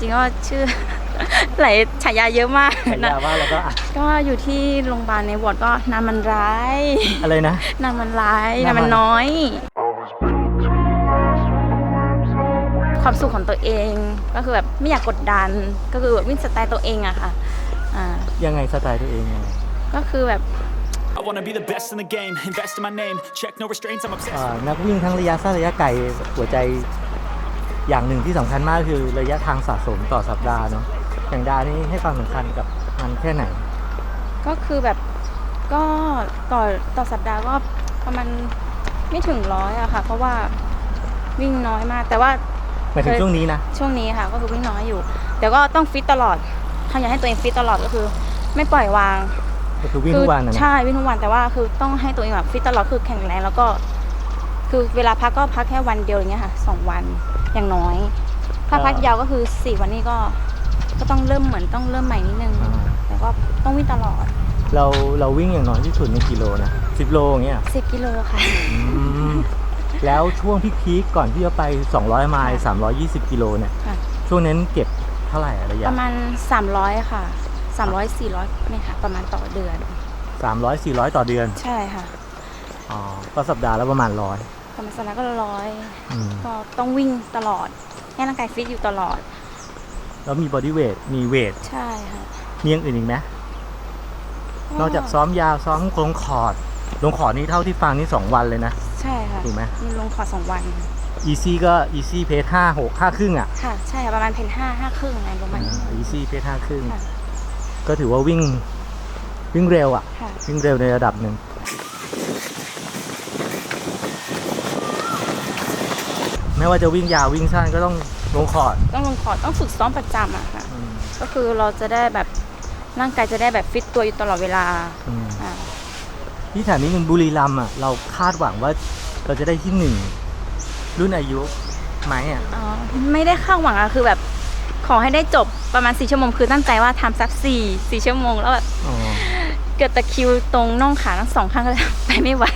ริงๆก็ชื่อ หลายฉายาเยอะมากฉายาว่าแล้วก็อะก็อยู่ที่โรงพยาบาลในวอร์ดก็นานมันร้ายอะไรนะนานมันร้ายนานานมัมันน น้อย I was built to last when the worms are weak. ความสุขของตัวเองก็คือแบบไม่อยากกดดันก็คือแบบวิ่งสไตล์ตัวเองอะค่ะอ่ายังไงสไตล์ตัวเองยังไงก็คือแบบ I wanna be the best in the game, invest in my name, check no restraints, I'm obsessed. อ่านักวิ่งทั้งระยะสั้นระยะไกลหัวใจ อย่างหนึ่งที่สำคัญมากคือระยะทางสะสมต่อสัปดาห์เนาะอย่างดานี่ให้ความสำคัญกับมันแค่ไหน ก็คือแบบก็ต่อต่อสัปดาห์ก็ประมาณไม่ถึงร้อยอะค่ะ เพราะว่าวิ่งน้อยมาก แต่ว่าหมายถึงช่วงนี้นะช่วงนี้ค่ะ ก็คือวิ่งน้อยอยู่ แต่ก็ต้องฟิตตลอดถ้าอยากให้ตัวเองฟิตตลอดก็คือ ไม่ปล่อยวางก็คือวิ่งทุกวันนะนะใช่วิ่งทุกวันแต่ว่าคือต้องให้ตัวเองแบบฟิตตลอดคือแข็งแรงแล้วก็ คือเวลาพักก็พักแค่วันเดียวอย่างเงี้ยค่ะสองวันอย่างน้อย ถ้าพักยาวก็คือสี่วันนี้ก็ ก็ต้องเริ่มเหมือนต้องเริ่มใหม่นิดนึงอ่าแต่ก็ต้องวิ่งตลอด เราเราวิ่งอย่างน้อยที่สุดในกิโลนะสิบโลอย่างเงี้ยสิบกิโลค่ะอืมแล้วช่วงพีคๆก่อนที่จะไป 200 ไมล์320 กิโลเนี่ยค่ะช่วงนั้นเก็บเท่าไหร่อะระยะประมาณ 300 ค่ะ 300 400เนี่ยค่ะประมาณต่อเดือน 300 400 ต่อเดือน ใช่ค่ะ อ๋อ ก็สัปดาห์ละประมาณร้อย ประมาณสัปดาห์ก็ร้อยอืมก็ต้องวิ่งตลอดให้ร่างกายฟิตอยู่ตลอด แล้วมีบอดี้เวท มีเวท ใช่ค่ะมีอย่างอื่นอีกไหมนอกจากซ้อมยาวซ้อมลงคอร์ดลงคอร์ดนี่เท่าที่ฟังนี่2วันเลยนะ ใช่ค่ะถูกไหมมีลงคอร์สสองวัน easy ก็ easy pace 5 6 5ครึ่งอะค่ะใช่ค่ะประมาณเพนห้าห้าครึ่งอะไรประมาณนี้ easy pace 5ครึ่งค่ะก็ถือว่าวิ่งวิ่งเร็วอะค่ะวิ่งเร็วในระดับหนึ่ง ไม่ว่าจะวิ่งยาววิ่งสั้นก็ต้องลงคอร์ดต้องลงคอร์สต้องฝึกซ้อมประจำอะค่ะ อืมก็คือเราจะได้แบบร่างกายจะได้แบบฟิตตัวอยู่ตลอดเวลาอืมอ่าที่ถามนิดนึงบุรีรัมย์อะเราคาดหวังว่าเราจะได้ที่หนึ่งรุ่นอายุไหมอะอ๋อไม่ได้คาดหวังอะคือแบบขอให้ได้จบประมาณสี่ชั่วโมงคือตั้งใจว่าทำสักสี่สี่ชั่วโมงแล้วแบบอ๋อเกิดตะคริวตรงน่องขาทั้งสองข้างก็เลย ไปไม่ไหว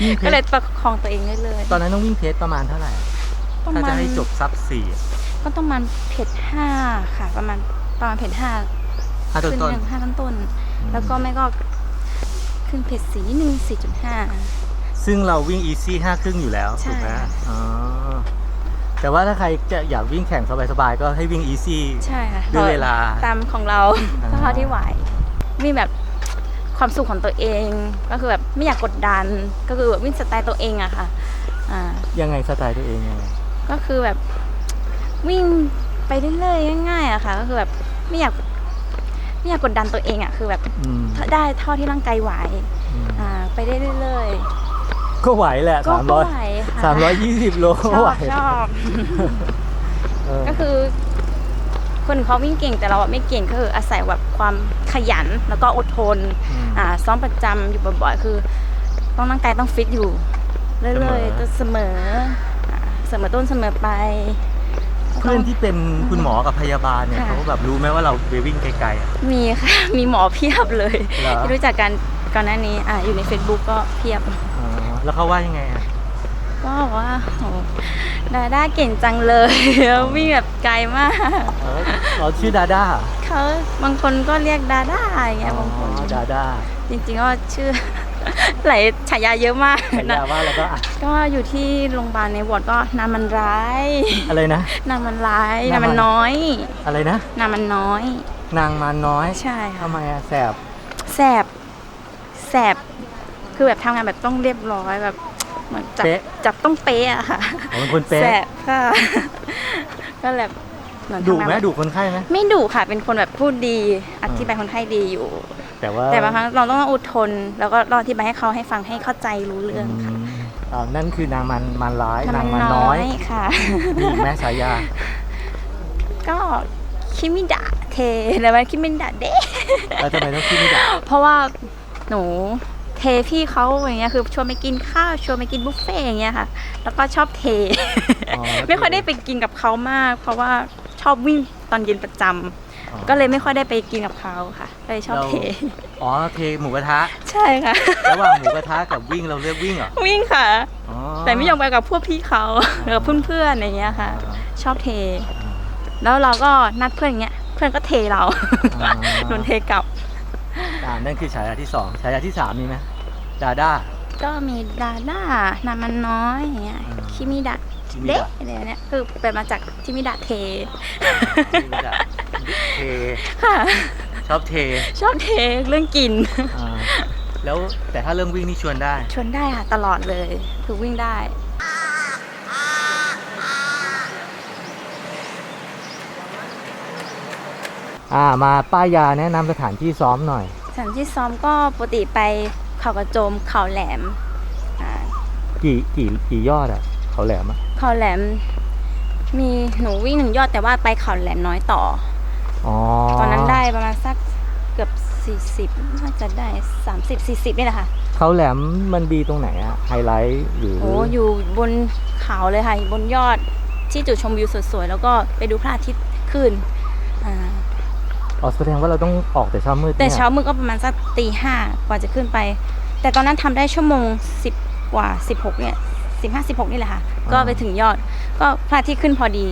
วิ่งเพก็เลยจประคองตัวเองเรื่อยตอนนั้นต้องวิ่งเพจประมาณเท่าไหร่อะๆ ประถ้ามาจะณให้จบซับสี่อะก็ต้องประมาณเพจห้าค่ะ ประมาณประมาณเพจห้าห้าต้นขึ้นต้นหนึ่งห้าต้นต้นๆแล้วก็ไม่ก็ขึ้นเพจสีหนึ่งสี่จุดห้า ซึ่งเราวิ่งอีซี่ห้าครึ่งอยู่แล้วใช่ถูกไหมอ๋อแต่ว่าถ้าใครจะอยากวิ่งแข่งสบายๆก็ให้วิ่งอีซี่ ใช่ค่ะด้วยเวลาตามของเราอ่า เท่าที่ไหวมีแบบความสุขของตัวเอง ก็คือแบบไม่อยากกดดันก็คือแบบวิ่งสไตล์ตัวเองอะค่ะอ่ายังไงสไตล์ตัวเองยังไง ก็คือแบบวิ่งไปเรื่อยๆง่ายๆอะค่ะ ก็คือแบบไม่อยากไม่อยากกดดันตัวเองอะคือแบบอืมได้เท่าที่ร่างกายไหวอืมอ่าไปได้เรื่อยก็ไหวแหละๆก็สามร้อยไหวค่ะสามร้อยยี่สิบโลชก็อไหวบชอบเออก็คือคนอื่นเขาวิ่งเก่งแต่เราอะไม่เก่งก็คืออาศัยแบบความขยันแล้วก็อดทนมอ่าซ้อมประจำอยู่บ่อยๆคือ ต้องร่างกายต้องฟิตอยู่เรื่อยๆจะเสมออ่าเสมอต้นเสมอไป เพื่อนที่เป็นคุณหมอกับพยาบาลเนี่ยค่ะ เขาแบบรู้ไหมว่าเราไปวิ่งไกลๆอะ มีค่ะ มีหมอเพียบเลยเหรอ ที่รู้จักกันก่อนหน้านี้อ่าอยู่ใน Facebook ก็เพียบ อ๋อแล้วเขาว่ายังไงอะก็บอกว่าโหดาด้าเก่งจังเลย วิ่งแบบไกลมาก เออเราชื่อดาด้าเขาบางคนก็เรียกดาด้าอย่างเงี้ยบางคนอ๋อดาด้าจริงๆก็ชื่อ หลายฉายาเยอะมากฉายาว่าแล้วก็อะก็อยู่ที่โรงพยาบาลในวอร์ดก็นามมันร้ายอะไรนะ นามมันร้ายนามนามมันมันน้อยอะไรนะ นามมันน้อย นางมารน้อยใช่ค่ะทำไมอะแสบแสบแสบคือแบบทำงานแบบต้องเรียบร้อยแบบเหมือนจับเป๊ะจับต้องเป๊ะอะค่ะผมเป็นคนเป๊ะแสบค่ะ ก็แบบเหมือนดุทำงานไหมแบบดุคนไข้ไหม ไม่ดุค่ะ เป็นคนแบบพูดดี อธิบายคนไข้ดีอยู่ แต่ว่าแต่บางครั้งเราต้องอดทน แล้วก็รออธิบายให้เขาให้ฟังให้เข้าใจรู้เรื่องอืมอ่านั่นคือนางมันมันร้ายทำนางมัมันนน้น้ออยยค่ะมีอีกแม่ฉายา ก็คิมิดะเทแต่ว่าคิมิดะเดะแล้วทำไมต้องคิดไม่ได้เพราะว่าหนูเทพี่เขาอย่างเงี้ยคือชวนไปกินข้าวชวนไปกินบุฟเฟ่ต์อย่างเงี้ยค่ะ แล้วก็ชอบเทอ๋อไม่ค่อยได้ไปกินกับเขามาก เพราะว่าชอบวิ่งตอนเย็นประจำอ๋อ ก็เลยไม่ค่อยได้ไปกินกับเขาค่ะเลยชอบเทอ๋อเทหมูกระทะ ใช่ค่ะ ระหว่างหมูกระทะกับวิ่งเราเลือกวิ่งเหรอ วิ่งค่ะอ๋อแต่ไม่ยอมไปกับพวกพี่เขาหรือกับเพื่อนๆอย่างเงี้ยค่ะ ชอบเท แล้วเราก็นัดเพื่อนอย่างเงี้ย เพื่อนก็เทเราอ่าโดนเทกลับอ่านั่นคือฉายาที่สองฉายาที่สามมีไหมดาด้าก็มีดาด้านามันน้อยอย่างเงี้ยอ่าคิมิดะคิมิดะเด็กอะไรเนี่ยคือเป็นมาจากคิมิดะเทที่รู้จัก เทค่ะ ชอบเทชอบเทเรื่องกิน อ่าแล้วแต่ถ้าเรื่องวิ่งนี่ชวนได้ ชวนได้ค่ะตลอดเลย คือวิ่งได้ อ่ามาป้ายยาแนะนำสถานที่ซ้อมหน่อย สถานที่ซ้อมก็ปกติไปเขากระโจมเขาแหลมอ่ากี่กี่กี่ยอดอะเขาแหลมอะเขาแหลมมีหนูวิ่งหนึ่งยอดแต่ว่าไปเขาแหลมน้อยต่ออ๋อ ตอนนั้นได้ประมาณสักเกือบ 40 น่าจะได้ 30 40นี่แหละค่ะ เขาแหลมมันดีตรงไหนอะไฮไลท์หรือโอ้อยู่บนเขาเลยค่ะ บนยอดที่จุดชมวิวสวยๆ แล้วก็ไปดูพระอาทิตย์ขึ้นอ่าอ๋อแสดงว่าเราต้องออกแต่เช้ามืดแต่นี่ยเช้ามืดก็ประมาณสักตีห้ากว่าจะขึ้นไป แต่ตอนนั้นทำได้ชั่วโมง 10 กว่า 16 เนี่ย15 16นี่แหละค่ะ ก็ไปถึงยอด ก็พระอาทิตย์ขึ้นพอดี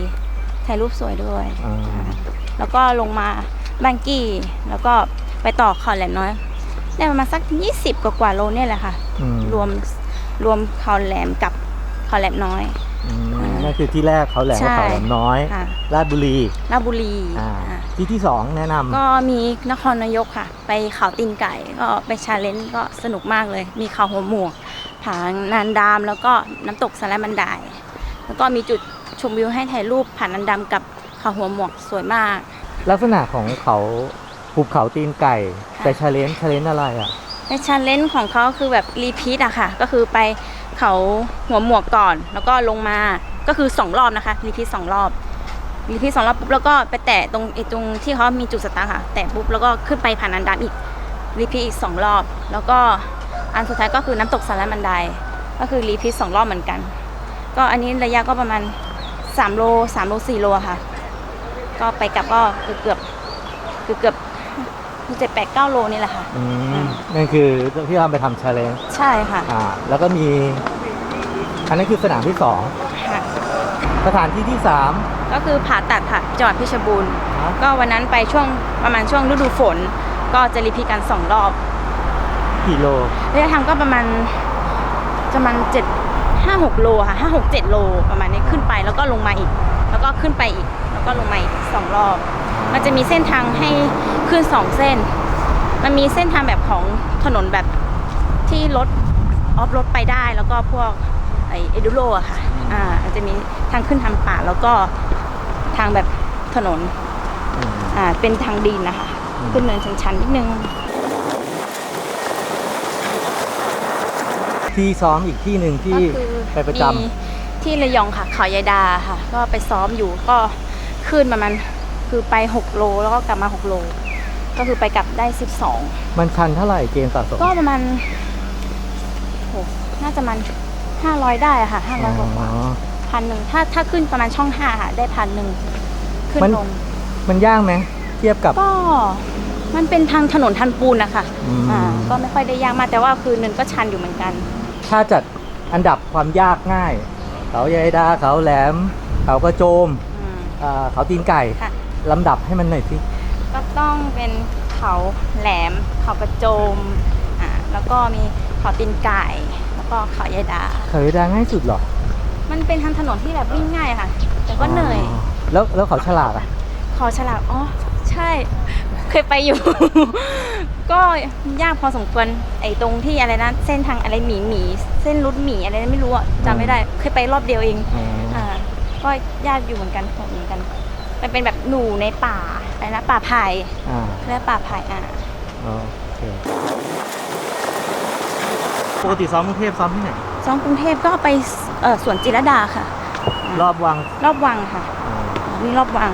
ถ่ายรูปสวยด้วยอ่าอ่า แล้วก็ลงมาบางกี้ แล้วก็ไปต่อเขาแหลมน้อย ได้ประมาณสัก20กว่ากว่าโลเนี่ยแหละค่ะ อืมรวมรวมเขาแหลมกับเขาแหลมน้อย อืมนั่นคือที่แรกเขาแหลมกับใช่ เขาแหลมน้อยค่ะราชบุรีราชบุรีอ่าอ่าที่ที่สองแนะนำก็มีนครนายกค่ะ ไปเขาตีนไก่ก็ไปชาเลนจ์ก็สนุกมากเลย มีเขาหัวหมวก ผานานดามแล้วก็น้ำตกสแลมบันไดแล้วก็มีจุดชมวิวให้ถ่ายรูปผานันดามกับเขาหัวหมวกสวยมาก ลักษณะของเขาภูเขาตีนไก่ค่ะแต่ชาเลนจ์ชาเลนจ์อะไรอะในชาเลนจ์ของเขาคือแบบรีพีทอะค่ะ ก็คือไปเขาหัวหมวกก่อน แล้วก็ลงมาก็คือสองรอบนะคะรีพีทสองรอบรีพีทสองรอบปุ๊บแล้วก็ไปแตะตรงไอ้ตรงที่เขามีจุดสตาร์ทค่ะ แตะปุ๊บแล้วก็ขึ้นไปผ่านนันดานอีกรีพีทอีกสองรอบ แล้วก็อันสุดท้ายก็คือน้ำตกสารบันไดก็คือรีพีทสองรอบเหมือนกัน ก็อันนี้ระยะก็ประมาณ3โล3โล4โลอะค่ะ ก็ไปกลับก็เกือบเกือบเกือบเกือบเจ็ดแปดเก้าโลนี่แหละค่ะอืมนั่นคือที่เราไปทำชาเลนจ์ใช่ค่ะอ่า แล้วก็มี อันนั้นคือสนามที่สองค่ะ สถานที่ที่สาม ก็คือผ่าตัดค่ะจังหวัดเพชรบูรณ์ครับ ก็วันนั้นไปช่วงประมาณช่วงฤดูฝน ก็จะรีพีทกันสองรอบกี่โลระยะทางก็ประมาณประมาณเจ็ดห้าหกโลค่ะห้าหกเจ็ดโลประมาณนี้ขึ้นไปแล้วก็ลงมาอีก แล้วก็ขึ้นไปอีกแล้ว ก็ลงมาอีกสองรอบ มันจะมีเส้นทางให้ขึ้นสองเส้น มันมีเส้นทางแบบของถนนแบบที่รถออฟรถไปได้แล้วก็พวกไอเอดูโรอะค่ะ อ่ามันจะมีทางขึ้นทางป่าแล้วก็ทางแบบถนนอืมอ่า เป็นทางดินนะคะอืมขึ้นเนินชันๆนิดนึง ที่ซ้อมอีกที่หนึ่งที่ก็คือ ไปประจมีที่ระยองค่ะเขายายดาค่ะ ก็ไปซ้อมอยู่ก็ ขึ้นประมาณคือไป 6 โลแล้วก็กลับมา 6 โล ก็คือไปกลับได้ 12ำมันชันเท่าไหร่เกณฑ์สะสมก็ประมาณโหน่าจะมัน 500 ได้อะค่ะ500กว่าอ๋อพันหนึ่งถ้าถ้าขึ้นประมาณช่อง5ค่ะ ได้พันหนึ่งขึ้นมันลงมันยากไหมเทียบกับก็มันเป็นทางถนนทันปูนนะคะอืมอ่าก็ไม่ค่อยได้ยากมากแต่ว่าคือเนินก็ชันอยู่เหมือนกัน ถ้าจัดอันดับความยากง่าย เขาใหญ่ดาเขาแหลม เขากระโจม อืมอ่าเขาตีนไก่ค่ะ ลำดับให้มันหน่อยสิก็ต้องเป็นเขาแหลม เขากระโจมอ่าแล้วก็มีเขาตีนไก่ แล้วก็เขายายดา เขาใหญ่ดาง่ายสุดเหรอมันเป็นทางถนนที่แบบวิ่งง่ายค่ะ แต่ก็เหนื่อยอ๋อแล้วแล้วเขาฉลาดอะขอฉลากอ๋อใช่ เคยไปอยู่ ก็ยากพอสมควรไอ้ตรงที่อะไรนะเส้นทางอะไรหมีหมีเส้นรุดหมีอะไรไม่รู้อะจำไม่ได้เคยไปรอบเดียวเองอ๋ออ่า ก็ยากอยู่เหมือนกันเหมือนกัน มันเป็นแบบหนูในป่าอะไรนะป่าไผ่อ่าเรียกป่าไผ่อ่าโอเคปกติซ้อมกรุงเทพซ้อมที่ไหน ซ้อมกรุงเทพก็ไปเอ่อสวนจิรดาค่ะ รอบวังรอบวังค่ะอ่านี่รอบวัง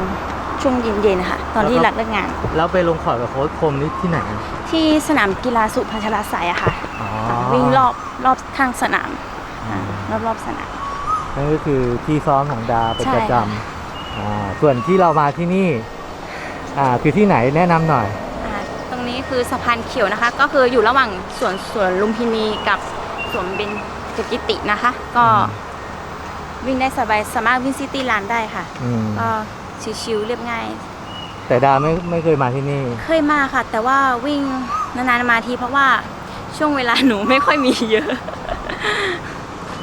ช่วงเย็นๆค่ะ ตอนที่หลังเลิกงาน แล้วไปลงขอร์ดกับโค้ชคมนี่ที่ไหนอะที่สนามกีฬาสุพัชราไสยอะค่ะ อ๋อวิ่งรอบรอบข้างสนามอืมรอบรอบๆสนาม นั่นก็คือที่ซ้อมของดาเป็นใช่ประจค่ะำอ่าส่วนที่เรามาที่นี่อ่าคือที่ไหนแนะนำหน่อย อ่าตรงนี้คือสะพานเขียวนะคะ ก็คืออยู่ระหว่างสวนสวนลุมพินีกับสวนเบญจกิตินะคะ ก็อืม วิ่งได้สบายสามารถวิ่งซิตี้รันได้ค่ะ อืมก็ชิวๆเรียบง่าย แต่ดาไม่ไม่เคยมาที่นี่ เคยมาค่ะ แต่ว่าวิ่งนานๆมาทีเพราะว่าช่วงเวลาหนูไม่ค่อยมีเยอะ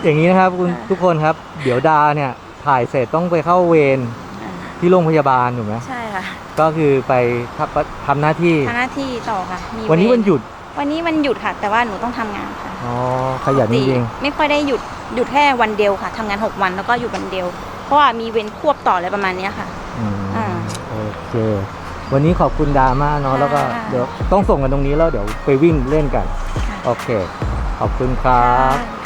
อย่างนี้นะครับคุณค่ะทุกคนครับ เดี๋ยวดาเนี่ยถ่ายเสร็จต้องไปเข้าเวรอ่าที่โรงพยาบาลถูกไหมใช่ค่ะ ก็คือไปทำทำหน้าที่ทำหน้าที่ต่อค่ะมีวันนี้เรวันหยุด วันนี้วันหยุดค่ะ แต่ว่าหนูต้องทำงานค่ะอ๋อขยันจริงไม่ค่อยได้หยุดหยุดแค่วันเดียวค่ะทำงานหกวันแล้วก็หยุดวันเดียว เพราะว่ามีเว้นควบต่ออะไรประมาณเนี้ยค่ะๆอืมอ่าโอเค วันนี้ขอบคุณดามากเนาะค่ะแล้วก็เดี๋ยวต้องส่งกันตรงนี้แล้วเดี๋ยวไปวิ่งเล่นกัน โอเค ขอบคุณครับค่ะ